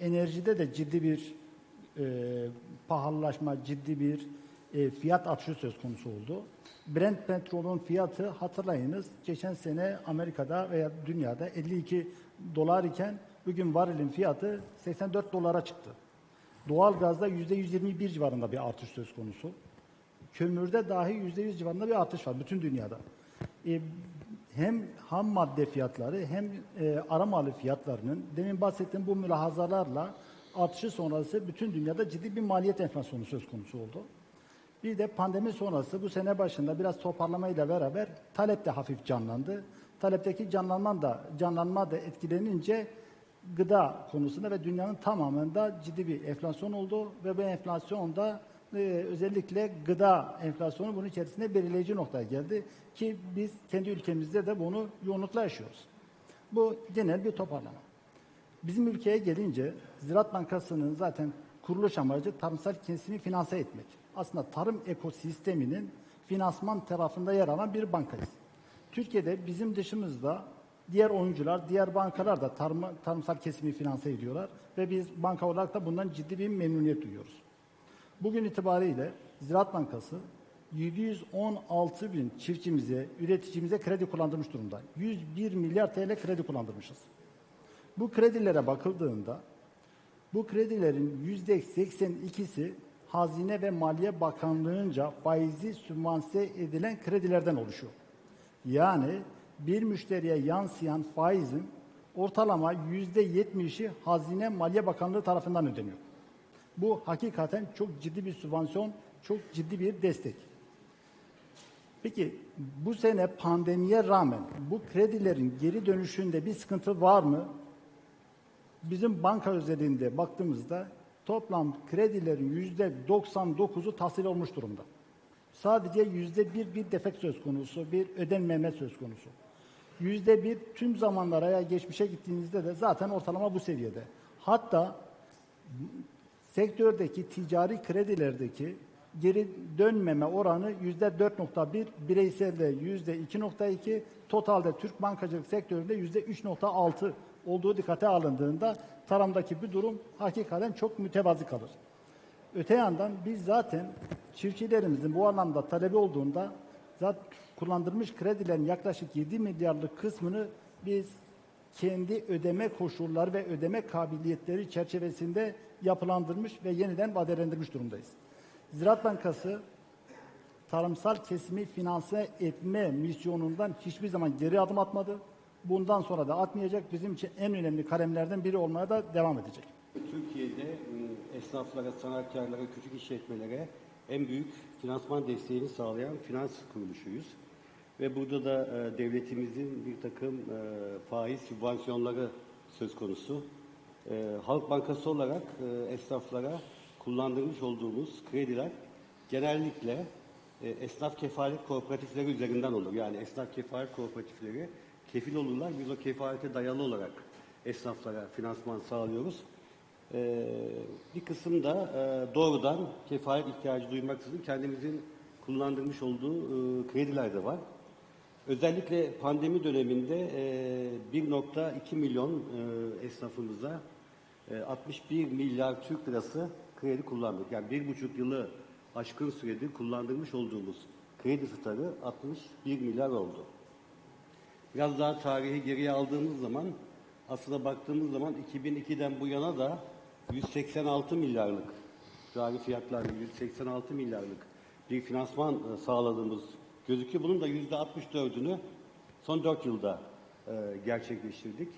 Enerjide de ciddi bir e, pahalılaşma, ciddi bir e, fiyat artışı söz konusu oldu. Brent petrolün fiyatı hatırlayınız geçen sene Amerika'da veya dünyada 52 dolar iken bugün varilin fiyatı 84 dolara çıktı. Doğalgazda %121 civarında bir artış söz konusu. Kömürde dahi %100 civarında bir artış var bütün dünyada. E, hem ham madde fiyatları hem e, ara malı fiyatlarının demin bahsettiğim bu mülahazalarla artışı sonrası bütün dünyada ciddi bir maliyet enflasyonu söz konusu oldu. Bir de pandemi sonrası bu sene başında biraz toparlamayla beraber talep de hafif canlandı. Talepteki canlanma da canlanma da etkilenince gıda konusunda ve dünyanın tamamında ciddi bir enflasyon oldu ve bu enflasyon da e, özellikle gıda enflasyonu bunun içerisinde belirleyici noktaya geldi ki biz kendi ülkemizde de bunu yoğunlukla yaşıyoruz. Bu genel bir toparlama. Bizim ülkeye gelince Ziraat Bankası'nın zaten kuruluş amacı tarımsal kesimi finanse etmek. Aslında tarım ekosisteminin finansman tarafında yer alan bir bankayız. Türkiye'de bizim dışımızda diğer oyuncular, diğer bankalar da tarım, tarımsal kesimi finanse ediyorlar ve biz banka olarak da bundan ciddi bir memnuniyet duyuyoruz. Bugün itibariyle Ziraat Bankası 716 bin çiftçimize, üreticimize kredi kullandırmış durumda. 101 milyar TL kredi kullandırmışız. Bu kredilere bakıldığında bu kredilerin yüzde 82'si Hazine ve Maliye Bakanlığı'nca faizi sübvanse edilen kredilerden oluşuyor. Yani bir müşteriye yansıyan faizin ortalama yüzde 70'i Hazine Maliye Bakanlığı tarafından ödeniyor. Bu hakikaten çok ciddi bir sübvansiyon, çok ciddi bir destek. Peki bu sene pandemiye rağmen bu kredilerin geri dönüşünde bir sıkıntı var mı? Bizim banka özelinde baktığımızda toplam kredilerin yüzde 99'u tahsil olmuş durumda. Sadece yüzde bir bir defekt söz konusu, bir ödenmeme söz konusu. Yüzde bir tüm zamanlara ya geçmişe gittiğinizde de zaten ortalama bu seviyede. Hatta sektördeki ticari kredilerdeki geri dönmeme oranı yüzde 4.1, bireyselde yüzde 2.2, totalde Türk bankacılık sektöründe yüzde 3.6 olduğu dikkate alındığında tarımdaki bir durum hakikaten çok mütevazı kalır. Öte yandan biz zaten çiftçilerimizin bu anlamda talebi olduğunda zaten kullandırmış kredilerin yaklaşık 7 milyarlık kısmını biz kendi ödeme koşulları ve ödeme kabiliyetleri çerçevesinde yapılandırmış ve yeniden vadelendirmiş durumdayız. Ziraat Bankası tarımsal kesimi finanse etme misyonundan hiçbir zaman geri adım atmadı. Bundan sonra da atmayacak. Bizim için en önemli kalemlerden biri olmaya da devam edecek. Türkiye'de e, esnaflara, sanatkarlara, küçük işletmelere en büyük finansman desteğini sağlayan finans kuruluşuyuz. Ve burada da e, devletimizin bir takım e, faiz sübvansiyonları söz konusu. E, Halk Bankası olarak e, esnaflara kullandırmış olduğumuz krediler genellikle e, esnaf kefalet kooperatifleri üzerinden olur. Yani esnaf kefalet kooperatifleri kefil olurlar. Biz o kefalete dayalı olarak esnaflara finansman sağlıyoruz. E, bir kısım da e, doğrudan kefalet ihtiyacı duymaksızın kendimizin kullandırmış olduğu e, krediler de var. Özellikle pandemi döneminde e, 1.2 milyon e, esnafımıza e, 61 milyar Türk lirası kredi kullandık. Yani bir buçuk yılı aşkın süredir kullandırmış olduğumuz kredi tutarı 61 milyar oldu. Biraz daha tarihi geriye aldığımız zaman aslında baktığımız zaman 2002'den bu yana da 186 milyarlık cari fiyatlar 186 milyarlık bir finansman e, sağladığımız gözüküyor. Bunun da yüzde 64'ünü son 4 yılda e, gerçekleştirdik.